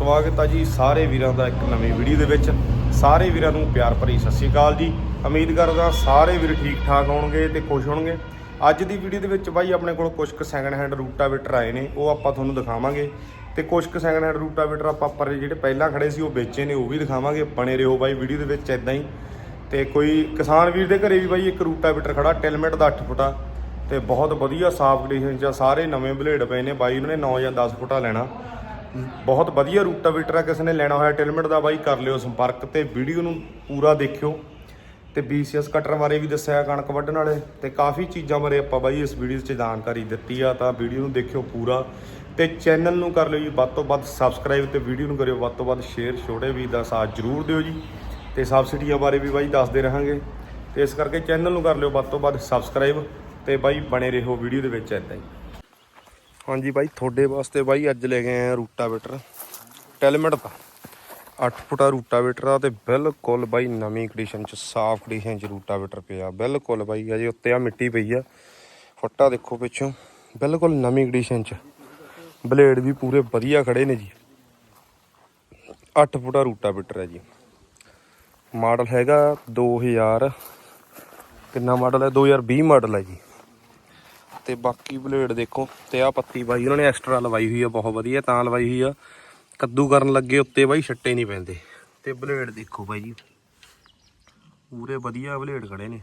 ਸਵਾਗਤ ਆ ਜੀ ਸਾਰੇ ਵੀਰਾਂ ਦਾ ਇੱਕ ਨਵੀਂ ਵੀਡੀਓ ਦੇ ਵਿੱਚ। ਸਾਰੇ ਵੀਰਾਂ ਨੂੰ ਪਿਆਰ ਭਰੀ ਸਤਿ ਸ਼੍ਰੀ ਅਕਾਲ ਜੀ। ਉਮੀਦ ਕਰਦਾ ਸਾਰੇ ਵੀਰ ਠੀਕ ਠਾਕ ਹੋਣਗੇ ਤੇ ਖੁਸ਼ ਹੋਣਗੇ। ਅੱਜ ਦੀ ਵੀਡੀਓ ਦੇ ਵਿੱਚ ਬਾਈ ਆਪਣੇ ਕੋਲ ਕੁਝ ਕੁ ਸੈਕਿੰਡ ਹੈਂਡ ਰੂਟਾਵੇਟਰ ਆਏ ਨੇ, ਉਹ ਆਪਾਂ ਤੁਹਾਨੂੰ ਦਿਖਾਵਾਂਗੇ। ਤੇ ਕੁਝ ਕੁ ਸੈਕਿੰਡ ਹੈਂਡ ਰੂਟਾਵੇਟਰ ਆਪਾਂ ਪਰ ਜਿਹੜੇ ਪਹਿਲਾਂ ਖੜੇ ਸੀ, ਉਹ ਵੇਚੇ ਨੇ, ਉਹ ਵੀ ਦਿਖਾਵਾਂਗੇ। ਬਣੇ ਰਹੋ ਬਾਈ ਵੀਡੀਓ ਦੇ ਵਿੱਚ ਇਦਾਂ ਹੀ। ਤੇ ਕੋਈ ਕਿਸਾਨ ਵੀਰ ਦੇ ਘਰੇ ਵੀ ਬਾਈ ਇੱਕ ਰੂਟਾਵੇਟਰ ਖੜਾ ਟਿਲਮਿਟ ਦਾ 8 ਫੁੱਟਾ। ਤੇ ਬਹੁਤ ਵਧੀਆ ਸਾਫ਼ ਕੰਡੀਸ਼ਨ 'ਚ ਸਾਰੇ ਨਵੇਂ ਬਲੇਡ ਪਏ ਨੇ ਬਾਈ, ਉਹਨਾਂ ਨੇ 9 ਜਾਂ 10 ਫੁੱਟਾ ਲੈਣਾ। ਬਹੁਤ ਵਧੀਆ ਰੂਟਾਵੇਟਰ ਕਿਸੇ ਨੇ ਲੈਣਾ ਹੋਇਆ ਟਿਲਮਿਟ ਦਾ ਬਾਈ ਕਰ ਲਿਓ ਸੰਪਰਕ ਤੇ ਵੀਡੀਓ ਨੂੰ ਪੂਰਾ ਦੇਖਿਓ। ਤੇ BCS ਕਟਰ ਬਾਰੇ ਵੀ ਦੱਸਿਆ ਕਣਕ ਵੱਢਣ ਵਾਲੇ, ਤੇ ਕਾਫੀ ਚੀਜ਼ਾਂ ਬਾਰੇ ਆਪਾਂ ਬਾਈ ਇਸ ਵੀਡੀਓ 'ਚ ਜਾਣਕਾਰੀ ਦਿੱਤੀ ਆ, ਤਾਂ ਵੀਡੀਓ ਨੂੰ ਦੇਖਿਓ ਪੂਰਾ। ਤੇ ਚੈਨਲ ਨੂੰ ਕਰ ਲਿਓ ਜੀ, ਵੱਧ ਤੋਂ ਵੱਧ ਸਬਸਕ੍ਰਾਈਬ ਤੇ ਵੀਡੀਓ ਨੂੰ ਕਰਿਓ, ਵੱਧ ਤੋਂ ਵੱਧ ਸ਼ੇਅਰ ਛੋਟੇ ਵੀ ਦਾ ਸਾਥ ਜ਼ਰੂਰ ਦਿਓ ਜੀ। ਤੇ ਸਬਸਿਡੀਆਂ ਬਾਰੇ ਵੀ ਬਾਈ ਦੱਸਦੇ ਰਹਾਂਗੇ। ਤੇ ਇਸ ਕਰਕੇ ਚੈਨਲ ਨੂੰ ਕਰ ਲਿਓ, ਵੱਧ ਤੋਂ ਵੱਧ ਸਬਸਕ੍ਰਾਈਬ ਤੇ ਬਾਈ ਬਣੇ ਰਹੋ ਵੀਡੀਓ ਦੇ ਵਿੱਚ ਇਦਾਂ ਹੀ। ਹਾਂਜੀ ਬਾਈ, ਤੁਹਾਡੇ ਵਾਸਤੇ ਬਾਈ ਅੱਜ ਲੈ ਗਏ ਆ ਰੂਟਾਵੇਟਰ। ਟੈਲਮੈਂਟ ਦਾ। 8 ਫੁੱਟਾ ਰੂਟਾਵੇਟਰ ਆ ਤੇ ਬਿਲਕੁਲ ਬਾਈ ਨਵੀਂ ਕੰਡੀਸ਼ਨ ਚ, ਸਾਫ਼ ਕੰਡੀਸ਼ਨ ਚ ਰੂਟਾਵੇਟਰ ਪਿਆ। ਬਿਲਕੁਲ ਬਾਈ ਅਜੇ ਉੱਤੇ ਆ ਮਿੱਟੀ ਪਈ ਆ। ਫੁੱਟਾ ਦੇਖੋ ਪਿੱਛੋਂ, ਬਿਲਕੁਲ ਨਵੀਂ ਕੰਡੀਸ਼ਨ ਚ। ਬਲੇਡ ਵੀ ਪੂਰੇ ਵਧੀਆ ਖੜੇ ਨੇ ਜੀ। 8 ਫੁੱਟਾ ਰੂਟਾਵੇਟਰ ਹੈ ਜੀ। ਮਾਡਲ ਹੈਗਾ 2000 ਕਿੰਨਾ ਮਾਡਲ ਹੈ? 2020 ਮਾਡਲ ਹੈ ਜੀ। ਤੇ ਬਾਕੀ ਬਲੇਡ ਦੇਖੋ, ਤੇ ਆ ਪੱਤੀ ਬਾਈ, ਉਹਨਾਂ ਨੇ ਐਕਸਟਰਾ ਲਵਾਈ ਹੋਈ ਆ, ਬਹੁਤ ਵਧੀਆ, ਤਾਂ ਲਵਾਈ ਹੋਈ ਆ। ਕੱਦੂ ਕਰਨ ਲੱਗੇ ਉੱਤੇ ਬਾਈ, ਛੱਟੇ ਨਹੀਂ ਪੈਂਦੇ। ਤੇ ਬਲੇਡ ਦੇਖੋ ਬਾਈ ਜੀ। ਪੂਰੇ ਵਧੀਆ ਬਲੇਡ ਖੜੇ ਨੇ।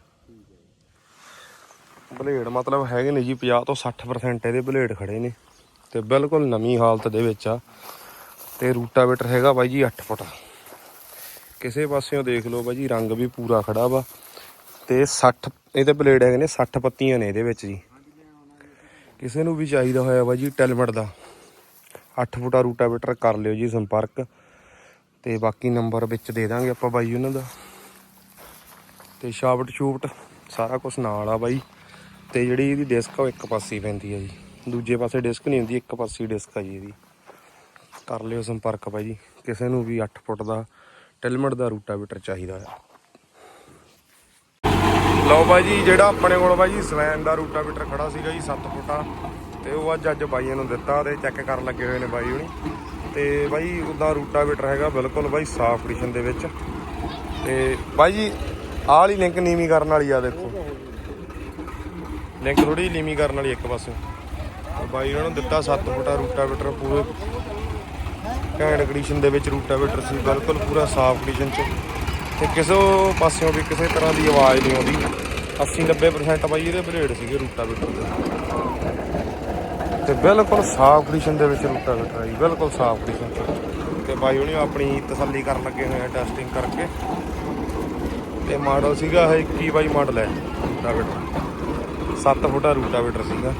ਬਲੇਡ ਮਤਲਬ ਹੈਗੇ ਨੇ ਜੀ 50 ਤੋਂ 60% ਇਹਦੇ ਬਲੇਡ ਖੜੇ ਨੇ। ਤੇ ਬਿਲਕੁਲ ਨਵੀਂ ਹਾਲਤ ਦੇ ਵਿੱਚ ਆ। ਤੇ ਰੂਟਾਵੇਟਰ ਹੈਗਾ ਬਾਈ ਜੀ 8 ਫੁੱਟ। ਕਿਸੇ ਪਾਸਿਓਂ ਦੇਖ ਲਓ ਬਾਈ ਜੀ, ਰੰਗ ਵੀ ਪੂਰਾ ਖੜਾ ਵਾ। ਤੇ 60 ਇਹਦੇ ਬਲੇਡ ਹੈਗੇ ਨੇ 60 ਪੱਤੀਆਂ ਨੇ ਇਹਦੇ ਵਿੱਚ ਜੀ। ਕਿਸੇ ਨੂੰ ਵੀ ਚਾਹੀਦਾ ਹੋਇਆ ਵਾ ਜੀ ਟੈਲਮਟ ਦਾ। 8 ਫੁੱਟਾ ਰੂਟਾਵੇਟਰ ਕਰ ਲਿਓ ਜੀ ਸੰਪਰਕ। ਤੇ ਬਾਕੀ ਨੰਬਰ ਵਿੱਚ ਦੇ ਦਾਂਗੇ ਆਪਾਂ ਬਾਈ ਉਹਨਾਂ ਦਾ। ਤੇ ਸ਼ਾਫਟ ਸ਼ੂਫਟ ਸਾਰਾ ਕੁਝ ਨਾਲ ਆ ਬਾਈ। ਤੇ ਜਿਹੜੀ ਇਹਦੀ ਡਿਸਕ ਆ ਉਹ ਇੱਕ ਪਾਸੇ ਪੈਂਦੀ ਆ ਜੀ। ਦੂਜੇ ਪਾਸੇ ਡਿਸਕ ਨਹੀਂ ਹੁੰਦੀ, ਇੱਕ ਪਾਸੇ ਡਿਸਕ ਆ ਜੀ ਇਹਦੀ। ਕਰ ਲਿਓ ਸੰਪਰਕ ਬਾਈ ਜੀ। ਕਿਸੇ ਨੂੰ ਵੀ 8 ਫੁੱਟ ਦਾ ਟੈਲਮਟ ਦਾ ਰੂਟਾਵੇਟਰ ਚਾਹੀਦਾ ਆ। ਲਓ ਬਾਈ ਜੀ, ਜਿਹੜਾ ਆਪਣੇ ਕੋਲ ਬਾਈ ਜੀ ਸਲੈਨ ਦਾ ਰੂਟਾਵੇਟਰ ਖੜਾ ਸੀਗਾ ਜੀ 7 ਫੁੱਟਾ, ਤੇ ਉਹ ਅੱਜ ਅੱਜ ਬਾਈਆਂ ਨੂੰ ਦਿੱਤਾ ਤੇ ਚੈੱਕ ਕਰਨ ਲੱਗੇ ਹੋਏ ਨੇ ਬਾਈ ਹੁਣੀ। ਤੇ ਬਾਈ ਉਹਦਾ ਰੂਟਾਵੇਟਰ ਹੈਗਾ ਬਿਲਕੁਲ ਬਾਈ ਸਾਫ਼ ਕੰਡੀਸ਼ਨ ਦੇ ਵਿੱਚ। ਤੇ ਬਾਈ ਜੀ, ਆਹ ਵਾਲੀ ਲਿੰਕ ਨੀਵੀਂ ਕਰਨ ਵਾਲੀ ਆ ਦੇਖੋ। ਲਿੰਕ ਥੋੜੀ ਨੀਵੀਂ ਕਰਨ ਵਾਲੀ ਇੱਕ ਪਾਸੇ। ਬਾਈ ਉਹਨਾਂ ਨੂੰ ਦਿੱਤਾ 7 ਫੁੱਟਾ ਰੂਟਾਵੇਟਰ ਪੂਰੇ। ਘੈਂਟ ਕੰਡੀਸ਼ਨ ਦੇ ਵਿੱਚ ਰੂਟਾਵੇਟਰ ਸੀ, ਬਿਲਕੁਲ ਪੂਰਾ ਸਾਫ਼ ਕੰਡੀਸ਼ਨ ਚ। ਤੇ ਕਿਸੇ ਪਾਸਿਓਂ ਵੀ ਕਿਸੇ ਤਰ੍ਹਾਂ ਦੀ ਆਵਾਜ਼ ਨਹੀਂ ਆਉਂਦੀ। 80 90% ਬਾਈ ਇਹਦੇ ਬਲੇਡ ਸੀਗੇ ਰੂਟਾਵੇਟਰ ਦੇ। ਤੇ ਬਿਲਕੁਲ ਸਾਫ਼ ਕੰਡੀਸ਼ਨ ਦੇ ਵਿੱਚ ਰੂਟਾਵੇਟਰ ਹੈ ਜੀ, ਬਿਲਕੁਲ ਸਾਫ਼ ਕੰਡੀਸ਼ਨ ਚ। ਤੇ ਬਾਈ ਉਹਨੇ ਆਪਣੀ ਤਸੱਲੀ ਕਰਨ ਲੱਗੇ ਹੋਏ ਆ ਟੈਸਟਿੰਗ ਕਰਕੇ। ਤੇ ਮਾਡਲ ਸੀਗਾ ਇਹ 21 ਬਾਈ ਮਾਡਲ ਹੈ ਰੂਟਾਵੇਟਰ। 7 ਫੁੱਟਾ ਰੂਟਾਵੇਟਰ ਸੀਗਾ।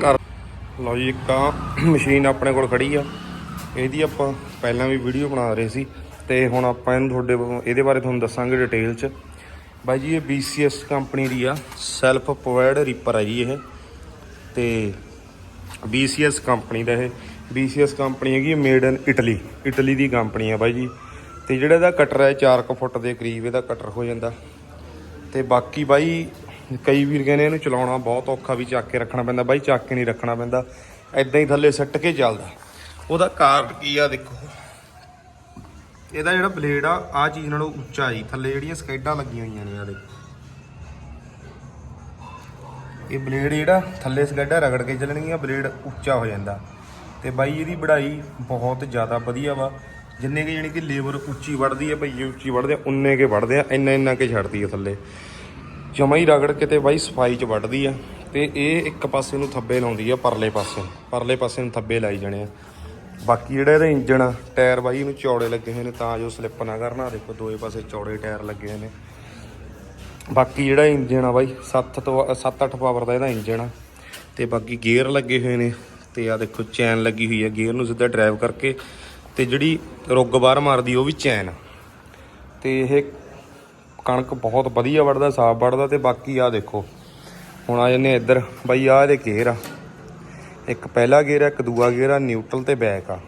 ਕਰ ਲਓ ਜੀ, ਇੱਕ ਆ ਮਸ਼ੀਨ ਆਪਣੇ ਕੋਲ ਖੜੀ ਆ। ਇਹਦੀ ਆਪਾਂ ਪਹਿਲਾਂ ਵੀ ਵੀਡੀਓ ਬਣਾ ਰਹੇ ਸੀ ਤੇ ਹੁਣ ਆਪਾਂ ਇਹਨੂੰ ਤੁਹਾਡੇ ਇਹਦੇ ਬਾਰੇ ਤੁਹਾਨੂੰ ਦੱਸਾਂਗੇ ਡਿਟੇਲ 'ਚ। ਬਾਈ ਜੀ, ਇਹ BCS ਕੰਪਨੀ ਦੀ ਆ ਸੈਲਫ ਪ੍ਰੋਵਾਈਡ ਰੀਪਰ ਹੈ ਜੀ ਇਹ। ਤੇ BCS ਕੰਪਨੀ ਦਾ ਇਹ। BCS ਕੰਪਨੀ ਹੈਗੀ ਮੇਡ ਇਨ ਇਟਲੀ ਇਟਲੀ ਦੀ ਕੰਪਨੀ ਆ ਬਾਈ ਜੀ। ਤੇ ਜਿਹੜਾ ਇਹਦਾ ਕਟਰ ਹੈ 4 ਫੁੱਟ ਦੇ ਕਰੀਬ ਇਹਦਾ ਕਟਰ ਹੋ ਜਾਂਦਾ। ਤੇ ਬਾਕੀ ਬਾਈ, ਕਈ ਵੀਰ ਕਹਿੰਦੇ ਇਹਨੂੰ ਚਲਾਉਣਾ ਬਹੁਤ ਔਖਾ ਵੀ ਚੱਕ ਕੇ ਰੱਖਣਾ ਪੈਂਦਾ। ਬਾਈ ਚੱਕ ਕੇ ਨਹੀਂ ਰੱਖਣਾ ਪੈਂਦਾ। ਐਦਾਂ ਹੀ ਥੱਲੇ ਸੱਟ ਕੇ ਚੱਲਦਾ। ਉਹਦਾ ਕਾਰਨ ਕੀ ਆ ਦੇਖੋ। ਇਹਦਾ ਜਿਹੜਾ ਬਲੇਡ ਆ ਆ ਚੀਜ਼ ਨਾਲੋਂ ਉੱਚਾ ਜੀ। ਥੱਲੇ ਜਿਹੜੀਆਂ ਸਕੈਡਾਂ ਲੱਗੀਆਂ ਹੋਈਆਂ ਨੇ ਆ ਦੇਖੋ। ਇਹ ਬਲੇਡ ਜਿਹੜਾ, ਥੱਲੇ ਸਕੈਡਾਂ ਰਗੜ ਕੇ ਚੱਲਣਗੀਆਂ ਬਲੇਡ ਉੱਚਾ ਹੋ ਜਾਂਦਾ। ਤੇ ਬਾਈ, ਇਹਦੀ ਵਢਾਈ ਬਹੁਤ ਜ਼ਿਆਦਾ ਵਧੀਆ ਵਾ। ਜਿੰਨੇ ਕਿ ਜਾਨੀ ਕਿ ਲੇਬਰ ਉੱਚੀ ਵੜਦੀ ਹੈ ਭਈ ਉੱਚੀ ਵੜਦੇ ਆ, ਉਨੇ ਕੇ ਵੜਦੇ ਆ, ਇੰਨਾ ਇੰਨਾ ਕੇ ਛੱਡਦੀ ਹੈ ਥੱਲੇ। ਜਮਾ ਹੀ ਰਗੜ ਕੇ ਤੇ ਬਾਈ ਸਫ਼ਾਈ ਚ ਵੱਢਦੀ ਆ। ਤੇ ਇਹ ਇੱਕ ਪਾਸੇ ਨੂੰ ਥੱਬੇ ਲਾਉਂਦੀ ਆ, ਪਰਲੇ ਪਾਸੇ ਪਰਲੇ ਪਾਸੇ ਨੂੰ ਥੱਬੇ ਲਾਈ ਜਾਣੇ ਆ। ਬਾਕੀ ਜਿਹੜਾ ਇਹਦਾ ਇੰਜਣ ਆ, ਟਾਇਰ ਬਾਈ ਇਹਨੂੰ ਚੌੜੇ ਲੱਗੇ ਹੋਏ ਨੇ, ਤਾਂ ਜੋ ਸਲਿੱਪ ਨਾ ਕਰਨਾ। ਦੇਖੋ ਦੋਏ ਪਾਸੇ ਚੌੜੇ ਟਾਇਰ ਲੱਗੇ ਹੋਏ ਨੇ। ਬਾਕੀ ਜਿਹੜਾ ਇੰਜਣ ਆ ਬਾਈ 7 ਤੋਂ 7-8 ਪਾਵਰ ਦਾ ਇਹਦਾ ਇੰਜਣ ਆ। ਤੇ ਬਾਕੀ ਗੇਅਰ ਲੱਗੇ ਹੋਏ ਨੇ, ਤੇ ਆ ਦੇਖੋ ਚੈਨ ਲੱਗੀ ਹੋਈ ਆ। ਗੇਅਰ ਨੂੰ ਸਿੱਧਾ ਡਰਾਈਵ ਕਰਕੇ, ਤੇ ਜਿਹੜੀ ਰੁੱਗ ਬਾਹਰ ਮਾਰਦੀ ਉਹ ਵੀ ਚੈਨ ਆ। ਤੇ ਇਹ ਕਣਕ ਬਹੁਤ ਵਧੀਆ ਵੱਢਦਾ, ਸਾਫ਼ ਵੱਢਦਾ, ਤੇ ਬਾਕੀ ਆ ਦੇਖੋ, ਹੁਣ ਆ ਜੰਨੇ ਇੱਧਰ। ਬਾਈ ਆ ਇਹਦੇ ਗੇਅਰ ਆ। ਇੱਕ ਪਹਿਲਾ ਗੇਅਰ ਆ, ਇੱਕ ਦੂਆ ਗੇਅਰ ਆ ਨਿਊਟਰਲ ਤੇ ਬੈਕ ਆ।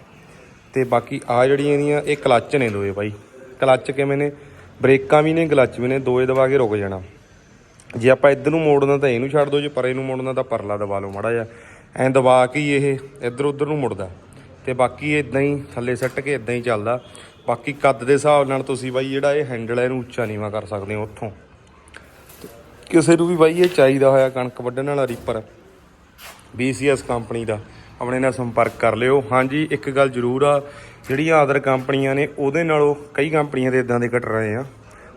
ਤੇ ਬਾਕੀ ਆ ਜਿਹੜੀਆਂ ਇਹਦੀਆਂ, ਇਹ ਕਲੱਚ ਨੇ ਦੋਏ ਬਾਈ। ਕਲੱਚ ਕਿਵੇਂ ਨੇ? ਬ੍ਰੇਕਾਂ ਵੀ ਨੇ, ਕਲੱਚ ਵੀ ਨੇ, ਦੋਏ ਦਬਾ ਕੇ ਰੁਕ ਜਾਣਾ। ਜੇ ਆਪਾਂ ਇੱਧਰ ਨੂੰ ਮੋੜਨਾ ਤਾਂ ਇਹਨੂੰ ਛੱਡ ਦਿਓ ਜੇ ਪਰੇ ਨੂੰ ਮੋੜਨਾ ਤਾਂ ਪਰਲਾ ਦਬਾ ਲਓ ਮਾੜਾ ਜਿਹਾ। ਐਂ ਦਬਾ ਕੇ ਹੀ ਇਹ ਇੱਧਰ ਉੱਧਰ ਨੂੰ ਮੁੜਦਾ। ਤੇ ਬਾਕੀ ਇਦਾਂ ਹੀ ਥੱਲੇ ਸੱਟ ਕੇ ਇਦਾਂ ਹੀ ਚੱਲਦਾ। ਬਾਕੀ ਕੱਦ ਦੇ ਹਿਸਾਬ ਨਾਲ ਤੁਸੀਂ ਬਾਈ ਜਿਹੜਾ ਇਹ ਹੈਂਡਲ ਹੈ ਇਹਨੂੰ ਉੱਚਾ ਨੀਵਾ ਕਰ ਸਕਦੇ ਹੋ ਉੱਥੋਂ। ਤੇ ਕਿਸੇ ਨੂੰ ਵੀ ਬਾਈ ਇਹ ਚਾਹੀਦਾ ਹੋਇਆ ਕਣਕ ਵੱਢਣ ਵਾਲਾ ਰੀਪਰ BCS ਕੰਪਨੀ ਦਾ। ਆਪਣੇ ਨਾਲ ਸੰਪਰਕ ਕਰ ਲਿਓ। ਹਾਂਜੀ, ਇੱਕ ਗੱਲ ਜ਼ਰੂਰ ਆ, ਜਿਹੜੀਆਂ ਅਦਰ ਕੰਪਨੀਆਂ ਨੇ, ਉਹਦੇ ਨਾਲੋਂ ਕਈ ਕੰਪਨੀਆਂ ਦੇ ਇਦਾਂ ਦੇ ਕੱਟ ਰਹੇ ਆ।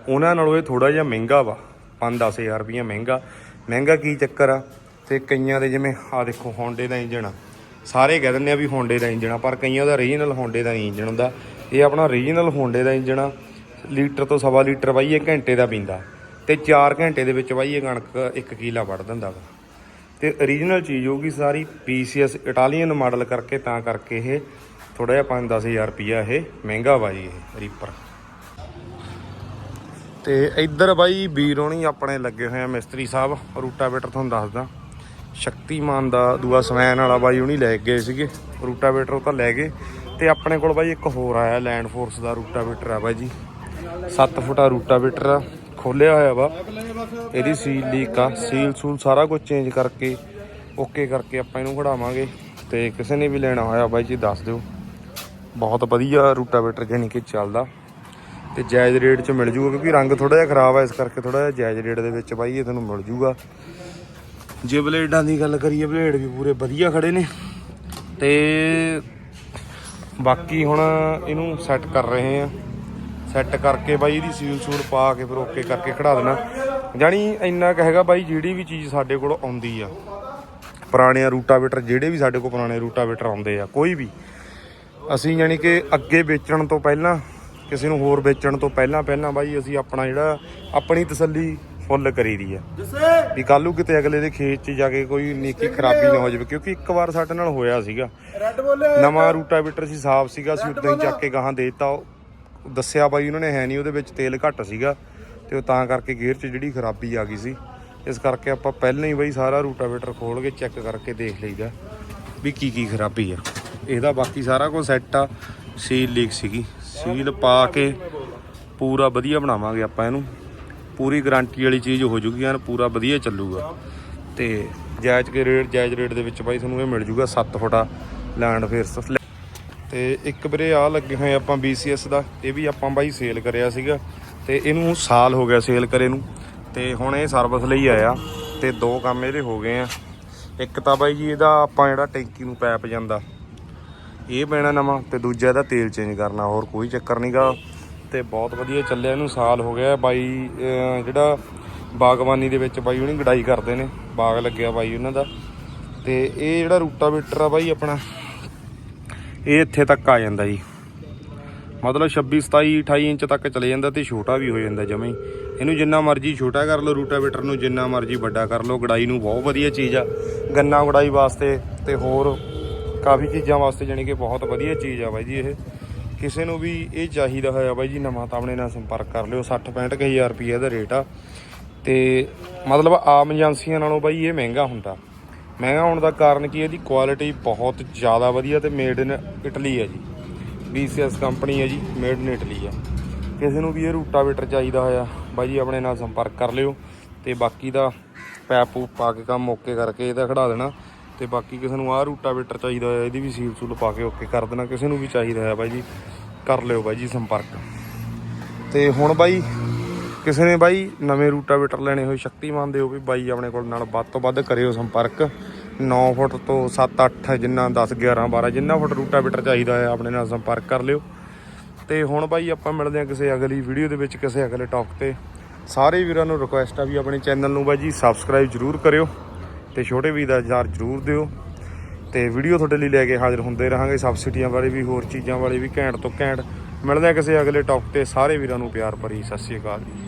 ਉਹਨਾਂ ਨਾਲੋਂ ਇਹ ਥੋੜਾ ਜਿਹਾ ਮਹਿੰਗਾ ਵਾ। 5-10000 ਰੁਪਈਆ ਮਹਿੰਗਾ। ਮਹਿੰਗਾ ਕੀ ਚੱਕਰ ਆ? ਤੇ ਕਈਆਂ ਦੇ ਜਿਵੇਂ ਆ ਦੇਖੋ ਹੋਂਡੇ ਦਾ ਇੰਜਣ ਆ। ਸਾਰੇ ਕਹਿ ਦਿੰਦੇ ਆ ਵੀ ਹੋਂਡੇ ਦਾ ਇੰਜਣ ਆ, ਪਰ ਕਈਆਂ ਦਾ ਰੀਜਨਲ ਹੋਂਡੇ ਦਾ ਨਹੀਂ ਇੰਜਣ ਹੁੰਦਾ। ਇਹ ਆਪਣਾ ਰੀਜਨਲ ਹੋਂਡੇ ਦਾ ਇੰਜਣ ਆ। ਲੀਟਰ ਤੋਂ ਸਵਾ ਲੀਟਰ ਬਾਈ ਇਹ ਘੰਟੇ ਦਾ ਪੀਂਦਾ। ਤੇ 4 ਘੰਟੇ ਦੇ ਵਿੱਚ ਬਾਈ ਇਹ ਕਣਕ 1 ਕਿਲਾ ਵੱਢ ਦਿੰਦਾ ਵਾ। ਤੇ origignal ਚੀਜ਼ ਹੋਊਗੀ ਸਾਰੀ PCS ਇਟਾਲੀਅਨ ਮਾਡਲ ਕਰਕੇ, ਤਾਂ ਕਰਕੇ ਇਹ ਥੋੜਾ ਜਿਹਾ 5-10000 ਰੁਪਿਆ ਇਹ ਮਹਿੰਗਾ ਵਾ ਜੀ ਇਹ ਰੀਪਰ ਤੇ ਇੱਧਰ ਬਾਈ ਵੀਰ ਹੋਣੀ ਆਪਣੇ ਲੱਗੇ ਹੋਏ ਆ ਮਿਸਤਰੀ ਸਾਹਿਬ, ਰੂਟਾਵੇਟਰ ਤੁਹਾਨੂੰ ਦੱਸਦਾ। ਸ਼ਕਤੀਮਾਨ ਦਾ ਦੂਆ ਸਮੈਨ ਵਾਲਾ ਬਾਈ ਹੁਣੀ ਲੈ ਕੇ ਗਏ ਸੀਗੇ, ਰੂਟਾਵੇਟਰ ਉਹ ਤਾਂ ਲੈ ਗਏ। ਤੇ ਆਪਣੇ ਕੋਲ ਬਾਈ ਇੱਕ ਹੋਰ ਆਇਆ ਲੈਂਡ ਫੋਰਸ ਦਾ ਰੂਟਾਵੇਟਰ ਆ ਬਾਈ ਜੀ। 7 ਫੁੱਟਾ ਰੂਟਾਵੇਟਰ ਆ। ਖੋਲਿਆ ਹੋਇਆ ਵਾ। ਇਹਦੀ ਸੀਲ ਲੀਕ ਆ। ਸੀਲ ਸੂਲ ਸਾਰਾ ਕੁਝ ਚੇਂਜ ਕਰਕੇ ਓਕੇ ਕਰਕੇ ਆਪਾਂ ਇਹਨੂੰ ਖੜਾਵਾਂਗੇ ਤੇ ਕਿਸੇ ਨੇ ਵੀ ਲੈਣਾ ਹੋਇਆ ਬਾਈ ਜੀ, ਦੱਸ ਦਿਓ। ਬਹੁਤ ਵਧੀਆ ਰੂਟਾਵੇਟਰ ਜਾਨੀ ਕਿ ਚੱਲਦਾ। ਤੇ ਜਾਇਜ਼ ਰੇਟ 'ਚ ਮਿਲ ਜੂਗਾ, ਕਿਉਂਕਿ ਰੰਗ ਥੋੜਾ ਜਿਹਾ ਖਰਾਬ ਆ, ਇਸ ਕਰਕੇ ਥੋੜਾ ਜਿਹਾ ਜਾਇਜ਼ ਰੇਟ ਦੇ ਵਿੱਚ ਬਾਈ ਇਹ ਤੁਹਾਨੂੰ ਮਿਲ ਜੂਗਾ। ਜੇ ਬਲੇਡਾਂ ਦੀ ਗੱਲ ਕਰੀਏ, ਬਲੇਡ ਵੀ ਪੂਰੇ ਵਧੀਆ ਖੜੇ ਨੇ। ਤੇ ਬਾਕੀ ਹੁਣ ਇਹਨੂੰ ਸੈੱਟ ਕਰ ਰਹੇ ਆ। ਸੈੱਟ ਕਰਕੇ ਬਾਈ ਇਹਦੀ ਸੀਲ ਸੂਲ ਪਾ ਕੇ ਫਿਰ ਓਕੇ ਕਰਕੇ ਖੜਾ ਦੇਣਾ। ਜਾਣੀ ਇੰਨਾ ਕੁ ਹੈਗਾ ਬਾਈ ਜਿਹੜੀ ਵੀ ਚੀਜ਼ ਸਾਡੇ ਕੋਲ ਆਉਂਦੀ ਆ। ਪੁਰਾਣੇ ਰੂਟਾਵੇਟਰ ਜਿਹੜੇ ਵੀ ਸਾਡੇ ਕੋਲ ਪੁਰਾਣੇ ਰੂਟਾਵੇਟਰ ਆਉਂਦੇ ਆ ਕੋਈ ਵੀ। ਅਸੀਂ ਯਾਨੀ ਕਿ ਅੱਗੇ ਵੇਚਣ ਤੋਂ ਪਹਿਲਾਂ ਕਿਸੇ ਨੂੰ ਹੋਰ ਵੇਚਣ ਤੋਂ ਪਹਿਲਾਂ ਪਹਿਲਾਂ ਬਾਈ ਅਸੀਂ ਆਪਣਾ ਜਿਹੜਾ ਆਪਣੀ ਤਸੱਲੀ ਫੁੱਲ ਕਰੀਦੀ ਆ। ਵੀ ਕੱਲ੍ਹ ਨੂੰ ਕਿਤੇ ਅਗਲੇ ਦੇ ਖੇਤ 'ਚ ਜਾ ਕੇ ਕੋਈ ਨੀਕੀ ਖਰਾਬੀ ਨਾ ਹੋ ਜਾਵੇ ਕਿਉਂਕਿ ਇੱਕ ਵਾਰ ਸਾਡੇ ਨਾਲ ਹੋਇਆ ਸੀਗਾ। ਨਵਾਂ ਰੂਟਾਵੇਟਰ ਸੀ ਸਾਫ਼ ਸੀਗਾ ਅਸੀਂ ਉਦਾਂ ਹੀ ਚੱਕ ਕੇ ਗਾਹਾਂ ਦੇਤਾ ਉਹ ਦੱਸਿਆ ਬਾਈ ਉਹਨਾਂ ਨੇ ਹੈ ਨਹੀਂ, ਉਹਦੇ ਵਿੱਚ ਤੇਲ ਘੱਟ ਸੀਗਾ ਤੇ ਉਹ ਤਾਂ ਕਰਕੇ ਗੇਅਰ 'ਚ ਜਿਹੜੀ ਖਰਾਬੀ ਆ ਗਈ ਸੀ। ਇਸ ਕਰਕੇ ਆਪਾਂ ਪਹਿਲਾਂ ਹੀ ਬਾਈ ਸਾਰਾ ਰੂਟਾਵੇਟਰ ਖੋਲ ਕੇ ਚੈੱਕ ਕਰਕੇ ਦੇਖ ਲਈਦਾ ਵੀ ਕੀ ਕੀ ਖਰਾਬੀ ਆ। ਇਹਦਾ ਬਾਕੀ ਸਾਰਾ ਕੁਝ ਸੈੱਟ ਆ ਸੀਲ ਲੀਕ ਸੀਗੀ। ਸੀਲ ਪਾ ਕੇ ਪੂਰਾ ਵਧੀਆ ਬਣਾਵਾਂਗੇ ਆਪਾਂ ਇਹਨੂੰ। ਪੂਰੀ ਗਾਰੰਟੀ ਵਾਲੀ ਚੀਜ਼ ਹੋ ਜੂਗੀ, ਐਨ ਪੂਰਾ ਵਧੀਆ ਚੱਲੂਗਾ। ਤੇ ਜਾਇਜ਼ ਕੇ ਰੇਟ ਜਾਇਜ਼ ਰੇਟ ਦੇ ਵਿੱਚ ਬਾਈ ਤੁਹਾਨੂੰ ਇਹ ਮਿਲ ਜੂਗਾ 7 ਫੁੱਟਾ ਲੈਂਡ ਫੇਰਸ ਤੇ ਇੱਕ ਵੀਰੇ ਆ ਲੱਗੇ ਹੋਏ ਆਪਾਂ BCS ਦਾ, ਇਹ ਵੀ ਆਪਾਂ ਬਾਈ ਸੇਲ ਕਰਿਆ ਸੀਗਾ ਤੇ ਇਹਨੂੰ ਸਾਲ ਹੋ ਗਿਆ ਸੇਲ ਕਰੇ ਨੂੰ ਤੇ ਹੁਣ ਇਹ ਸਰਵਿਸ ਲਈ ਆਇਆ ਤੇ ਦੋ ਕੰਮ ਇਹਦੇ ਹੋ ਗਏ ਆ। ਇੱਕ ਤਾਂ ਬਾਈ ਜੀ ਇਹਦਾ ਆਪਾਂ ਜਿਹੜਾ ਟੈਂਕੀ ਨੂੰ ਪੈਪ ਜਾਂਦਾ, ਇਹ ਪੈਣਾ ਨਵਾਂ ਤੇ ਦੂਜਾ ਇਹਦਾ ਤੇਲ ਚੇਂਜ ਕਰਨਾ, ਹੋਰ ਕੋਈ ਚੱਕਰ ਨਹੀਂਗਾ ਤੇ ਬਹੁਤ ਵਧੀਆ ਚੱਲਿਆ ਇਹਨੂੰ, ਸਾਲ ਹੋ ਗਿਆ ਬਾਈ ਜਿਹੜਾ ਬਾਗਬਾਨੀ ਦੇ ਵਿੱਚ ਬਾਈ ਉਹਨੇ ਗਡਾਈ ਕਰਦੇ ਨੇ, ਬਾਗ ਲੱਗਿਆ ਬਾਈ ਉਹਨਾਂ ਦਾ। ਤੇ ਇਹ ਜਿਹੜਾ ਰੂਟਾਵੇਟਰ ਆ ਬਾਈ ਆਪਣਾ ਇਹ ਇੱਥੇ ਤੱਕ ਆ ਜਾਂਦਾ ਜੀ। ਮਤਲਬ 26 27 28 ਇੰਚ ਤੱਕ ਚਲੇ ਜਾਂਦਾ ਤੇ ਛੋਟਾ ਵੀ ਹੋ ਜਾਂਦਾ ਜਮੇ। ਇਹਨੂੰ ਜਿੰਨਾ ਮਰਜ਼ੀ ਛੋਟਾ ਕਰ ਲਓ, ਰੂਟਾਵੇਟਰ ਨੂੰ ਜਿੰਨਾ ਮਰਜ਼ੀ ਵੱਡਾ ਕਰ ਲਓ, ਗੜਾਈ ਨੂੰ ਬਹੁਤ ਵਧੀਆ ਚੀਜ਼ ਆ। ਗੰਨਾ ਗੜਾਈ ਵਾਸਤੇ ਤੇ ਹੋਰ ਕਾਫੀ ਚੀਜ਼ਾਂ ਵਾਸਤੇ ਜਾਣੀ ਕਿ ਬਹੁਤ ਵਧੀਆ ਚੀਜ਼ ਆ ਬਾਈ ਜੀ ਇਹ। ਕਿਸੇ ਨੂੰ ਵੀ ਇਹ ਚਾਹੀਦਾ ਹੋਇਆ ਬਾਈ ਜੀ ਨਵਾਂ ਤਾਂ ਆਪਣੇ ਨਾਲ ਸੰਪਰਕ ਕਰ ਲਿਓ 60 65 ਹਜ਼ਾਰ ਰੁਪਏ ਦਾ ਰੇਟ ਆ। ਤੇ ਮਤਲਬ ਆਮ ਏਜੰਸੀਆਂ ਨਾਲੋਂ ਬਾਈ ਇਹ ਮਹਿੰਗਾ ਹੁੰਦਾ। ਮਹਿੰਗਾ ਹੋਣ ਦਾ ਕਾਰਨ ਕੀ ਹੈ ਇਹਦੀ ਕੁਆਲਿਟੀ ਬਹੁਤ ਜ਼ਿਆਦਾ ਵਧੀਆ ਤੇ ਮੇਡ ਇਨ ਇਟਲੀ ਹੈ ਜੀ। BCS ਕੰਪਨੀ ਹੈ ਜੀ ਮੇਡ ਇਨ ਇਟਲੀ ਆ ਕਿਸੇ ਨੂੰ ਵੀ ਇਹ ਰੂਟਾਵੇਟਰ ਚਾਹੀਦਾ ਹੋਇਆ, ਬਾਈ ਜੀ ਆਪਣੇ ਨਾਲ ਸੰਪਰਕ ਕਰ ਲਿਓ ਤੇ ਬਾਕੀ ਦਾ ਪੈਪ ਪਾ ਕੇ ਕੰਮ ਓਕੇ ਕਰਕੇ ਇਹਦਾ ਖੜਾ ਦੇਣਾ ਤੇ ਬਾਕੀ ਕਿਸੇ ਨੂੰ ਆਹ ਰੂਟਾਵੇਟਰ ਚਾਹੀਦਾ ਹੋਇਆ, ਇਹਦੀ ਵੀ ਸੀਲ ਸੂਲ ਪਾ ਕੇ ਓਕੇ ਕਰ ਦੇਣਾ, ਕਿਸੇ ਨੂੰ ਵੀ ਚਾਹੀਦਾ ਹੋਇਆ ਬਾਈ ਜੀ, ਕਰ ਲਿਓ ਬਾਈ ਜੀ ਸੰਪਰਕ। ਤੇ ਹੁਣ ਬਾਈ ਕਿਸੇ ਨੇ ਬਾਈ ਨਵੇਂ ਰੂਟਾਵੇਟਰ ਲੈਣੇ ਹੋਏ, ਸ਼ਕਤੀਮਾਨ ਦੇ ਉਹ ਵੀ ਬਾਈ ਆਪਣੇ ਕੋਲ ਨਾਲ ਵੱਧ ਤੋਂ ਵੱਧ ਕਰਿਓ ਸੰਪਰਕ। 9 ਫੁੱਟ ਤੋਂ 7 8 ਜਿੰਨਾ 10 11 12 ਜਿੰਨਾ ਫੁੱਟ ਰੂਟਾਵੇਟਰ ਚਾਹੀਦਾ ਹੈ, ਆਪਣੇ ਨਾਲ ਸੰਪਰਕ ਕਰ ਲਿਓ। ਤੇ ਹੁਣ ਬਾਈ ਆਪਾਂ ਮਿਲਦੇ ਹਾਂ ਕਿਸੇ ਅਗਲੀ ਵੀਡੀਓ ਦੇ ਵਿੱਚ, ਕਿਸੇ ਅਗਲੇ ਟੌਪ ਤੇ। ਸਾਰੇ ਵੀਰਾਂ ਨੂੰ ਰਿਕੁਐਸਟ ਆ ਵੀ ਆਪਣੇ ਚੈਨਲ ਨੂੰ ਬਾਈ ਜੀ ਸਬਸਕ੍ਰਾਈਬ ਜਰੂਰ ਕਰਿਓ ਤੇ ਛੋਟੇ ਵੀਰ ਦਾ ਇਜ਼ਾਰ ਜਰੂਰ ਦਿਓ। ਤੇ ਵੀਡੀਓ ਤੁਹਾਡੇ ਲਈ ਲੈ ਕੇ ਹਾਜ਼ਰ ਹੁੰਦੇ ਰਹਾਂਗੇ ਸਬਸਿਡੀਆਂ ਬਾਰੇ ਵੀ, ਹੋਰ ਚੀਜ਼ਾਂ ਬਾਰੇ ਵੀ, ਘੈਂਟ ਤੋਂ ਘੈਂਟ। ਮਿਲਦੇ ਹਾਂ ਕਿਸੇ ਅਗਲੇ ਟੌਪ ਤੇ। ਸਾਰੇ ਵੀਰਾਂ ਨੂੰ ਪਿਆਰ ਭਰੀ ਸਤਿ ਸ਼੍ਰੀ ਅਕਾਲ ਜੀ।